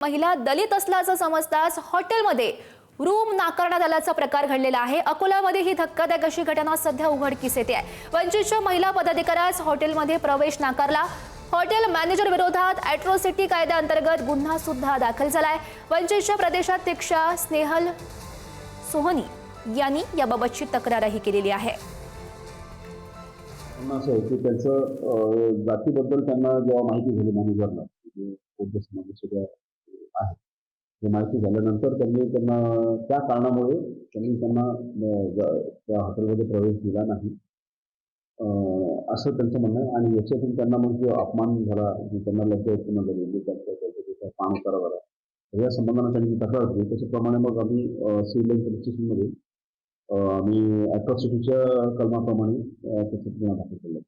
महिला दलित असल्याचं समजताच हॉटेलमध्ये रूम नाकारण्यात आल्याचा प्रकार घडलेला आहे. अकोल्यामध्ये ही धक्कादायक अशी घटना सध्या उघडकीस येते आहे. वंचितच्या महिला पदाधिकाऱ्यास हॉटेलमध्ये प्रवेश नाकारला. हॉटेल मॅनेजर विरोधात अॅट्रोसिटी कायद्याअंतर्गत गुन्हा सुद्धा दाखल झालाय. वंचितच्या प्रदेशाध्यक्षा स्नेहल सोहनी यांनी याबाबतची तक्रारही केलेली आहे. असं आहे की त्यांचं जातीबद्दल त्यांना जेव्हा माहिती झाली मॅनेजरला आहे हे माहिती झाल्यानंतर त्यांनी त्यांना त्या कारणामुळे त्यांनी त्यांना त्या हॉटेलमध्ये प्रवेश दिला नाही. असं त्यांचं म्हणणं आहे. आणि याच्यातून त्यांना मग जो अपमान झाला त्यांना लज्जा उत्पन्न म्हणजे झाली त्यांच्या त्याच्या पान झाला या संबंधाने त्यांनी तक्रार केली त्याच्याप्रमाणे मग आम्ही सिव्हिल लाईन पोलीस स्टेशनमध्ये आम्ही ॲट्रॉसिटीच्या कलमाप्रमाणे अं, गुन्हा दाखल केला.